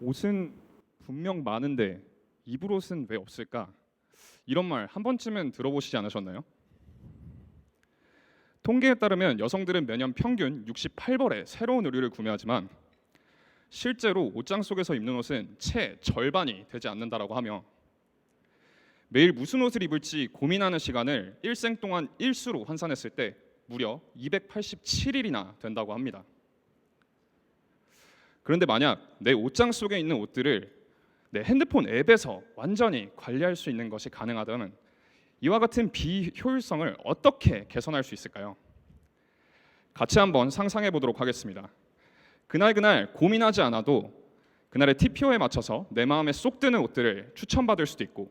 옷은 분명 많은데 입을 옷은 왜 없을까? 이런 말 한 번쯤은 들어보시지 않으셨나요? 통계에 따르면 여성들은 매년 평균 68벌의 새로운 의류를 구매하지만 실제로 옷장 속에서 입는 옷은 채 절반이 되지 않는다라고 하며 매일 무슨 옷을 입을지 고민하는 시간을 일생 동안 일수로 환산했을 때 무려 287일이나 된다고 합니다. 그런데 만약 내 옷장 속에 있는 옷들을 내 핸드폰 앱에서 완전히 관리할 수 있는 것이 가능하다면 이와 같은 비효율성을 어떻게 개선할 수 있을까요? 같이 한번 상상해 보도록 하겠습니다. 그날 그날 고민하지 않아도 그날의 TPO에 맞춰서 내 마음에 쏙 드는 옷들을 추천받을 수도 있고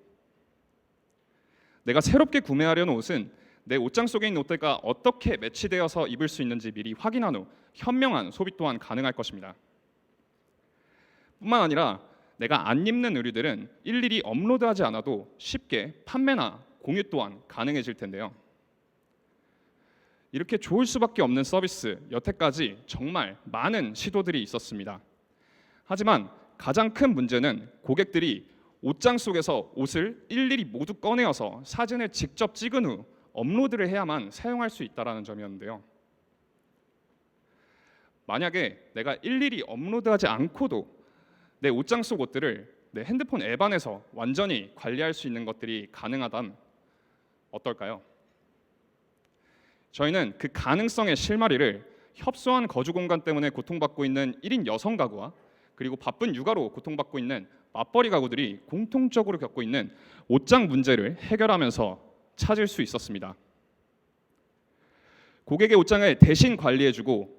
내가 새롭게 구매하려는 옷은 내 옷장 속에 있는 옷들과 어떻게 매치되어서 입을 수 있는지 미리 확인한 후 현명한 소비 또한 가능할 것입니다. 뿐만 아니라 내가 안 입는 의류들은 일일이 업로드하지 않아도 쉽게 판매나 공유 또한 가능해질 텐데요. 이렇게 좋을 수밖에 없는 서비스 여태까지 정말 많은 시도들이 있었습니다. 하지만 가장 큰 문제는 고객들이 옷장 속에서 옷을 일일이 모두 꺼내어서 사진을 직접 찍은 후 업로드를 해야만 사용할 수 있다라는 점이었는데요. 만약에 내가 일일이 업로드하지 않고도 내 옷장 속 옷들을 내 핸드폰 앱 안에서 완전히 관리할 수 있는 것들이 가능하다면 어떨까요? 저희는 그 가능성의 실마리를 협소한 거주 공간 때문에 고통받고 있는 1인 여성 가구와 그리고 바쁜 육아로 고통받고 있는 맞벌이 가구들이 공통적으로 겪고 있는 옷장 문제를 해결하면서 찾을 수 있었습니다. 고객의 옷장을 대신 관리해주고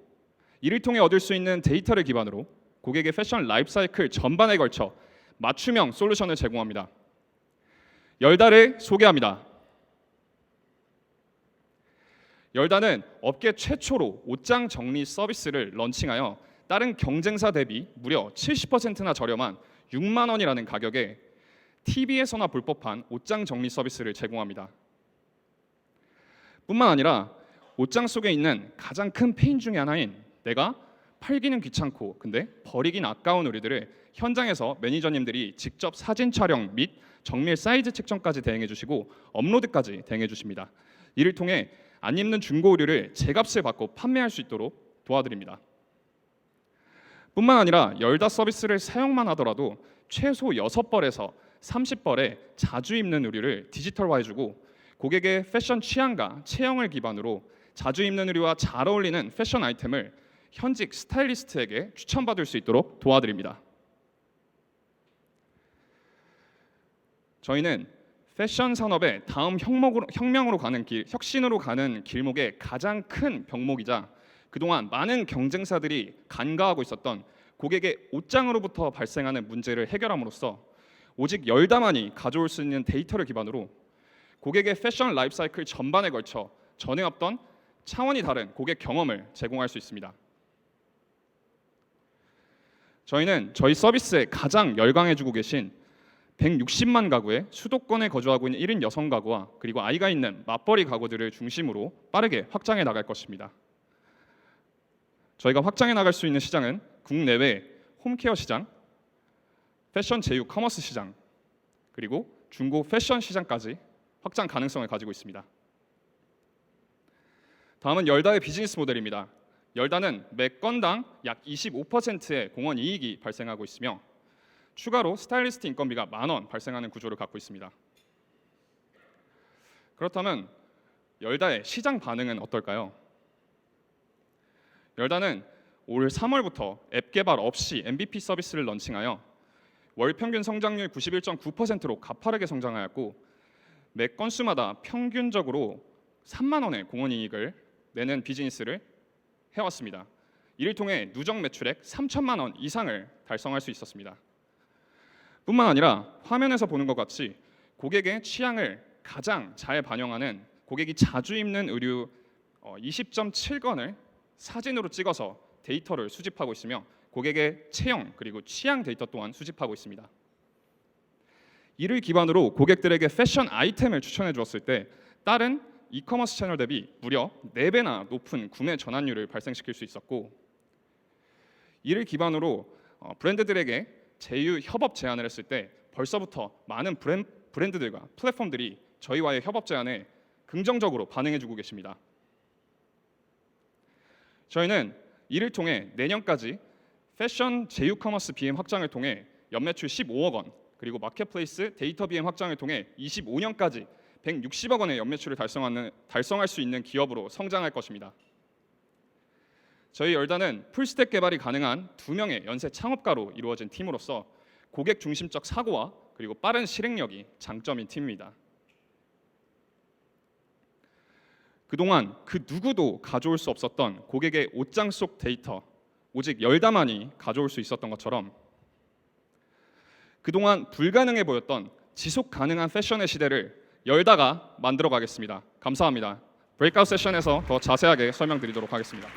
이를 통해 얻을 수 있는 데이터를 기반으로 고객의 패션 라이프 사이클 전반에 걸쳐 맞춤형 솔루션을 제공합니다. 열달을 소개합니다. 열단은 업계 최초로 옷장 정리 서비스를 런칭하여 다른 경쟁사 대비 무려 70%나 저렴한 6만 원이라는 가격에 TV에서나 볼 법한 옷장 정리 서비스를 제공합니다. 뿐만 아니라 옷장 속에 있는 가장 큰 페인 중에 하나인 내가 팔기는 귀찮고 근데 버리긴 아까운 의류들을 현장에서 매니저님들이 직접 사진 촬영 및 정밀 사이즈 측정까지 대행해 주시고 업로드까지 대행해 주십니다. 이를 통해 안 입는 중고 의류를 제값을 받고 판매할 수 있도록 도와드립니다. 뿐만 아니라 열다 서비스를 사용만 하더라도 최소 6벌에서 30벌의 자주 입는 의류를 디지털화해 주고 고객의 패션 취향과 체형을 기반으로 자주 입는 의류와 잘 어울리는 패션 아이템을 현직 스타일리스트에게 추천받을 수 있도록 도와드립니다. 저희는 패션 산업의 다음 혁명으로, 혁명으로 가는 길, 혁신으로 가는 길목의 가장 큰 병목이자 그동안 많은 경쟁사들이 간과하고 있었던 고객의 옷장으로부터 발생하는 문제를 해결함으로써 오직 열다만이 가져올 수 있는 데이터를 기반으로 고객의 패션 라이프 사이클 전반에 걸쳐 전에 없던 차원이 다른 고객 경험을 제공할 수 있습니다. 저희는 저희 서비스에 가장 열광해주고 계신 160만 가구의 수도권에 거주하고 있는 1인 여성 가구와 그리고 아이가 있는 맞벌이 가구들을 중심으로 빠르게 확장해 나갈 것입니다. 저희가 확장해 나갈 수 있는 시장은 국내외 홈케어 시장, 패션 제휴 커머스 시장, 그리고 중고 패션 시장까지 확장 가능성을 가지고 있습니다. 다음은 열다의 비즈니스 모델입니다. 열다는 매 건당 약 25%의 공원 이익이 발생하고 있으며 추가로 스타일리스트 인건비가 만 원 발생하는 구조를 갖고 있습니다. 그렇다면 열다의 시장 반응은 어떨까요? 열다는 올 3월부터 앱 개발 없이 MVP 서비스를 런칭하여 월 평균 성장률 91.9%로 가파르게 성장하였고 매 건수마다 평균적으로 3만 원의 공원 이익을 내는 비즈니스를 해왔습니다. 이를 통해 누적 매출액 3천만 원 이상을 달성할 수 있었습니다. 뿐만 아니라 화면에서 보는 것 같이 고객의 취향을 가장 잘 반영하는 고객이 자주 입는 의류 20.7건을 사진으로 찍어서 데이터를 수집하고 있으며 고객의 체형 그리고 취향 데이터 또한 수집하고 있습니다. 이를 기반으로 고객들에게 패션 아이템을 추천해 주었을 때 다른 이커머스 채널 대비 무려 4배나 높은 구매 전환율을 발생시킬 수 있었고 이를 기반으로 어, 브랜드들에게 제휴 협업 제안을 했을 때 벌써부터 많은 브랜, 브랜드들과 플랫폼들이 저희와의 협업 제안에 긍정적으로 반응해주고 계십니다. 저희는 이를 통해 내년까지 패션 제휴 커머스 BM 확장을 통해 연매출 15억 원 그리고 마켓플레이스 데이터 BM 확장을 통해 25년까지 160억 원의 연매출을 달성하는 달성할 수 있는 기업으로 성장할 것입니다. 저희 열단은 풀스택 개발이 가능한 두 명의 연쇄 창업가로 이루어진 팀으로서 고객 중심적 사고와 그리고 빠른 실행력이 장점인 팀입니다. 그동안 그 누구도 가져올 수 없었던 고객의 옷장 속 데이터 오직 열다만이 가져올 수 있었던 것처럼 그동안 불가능해 보였던 지속 가능한 패션의 시대를 열다가 만들어 가겠습니다. 감사합니다. 브레이크아웃 세션에서 더 자세하게 설명드리도록 하겠습니다.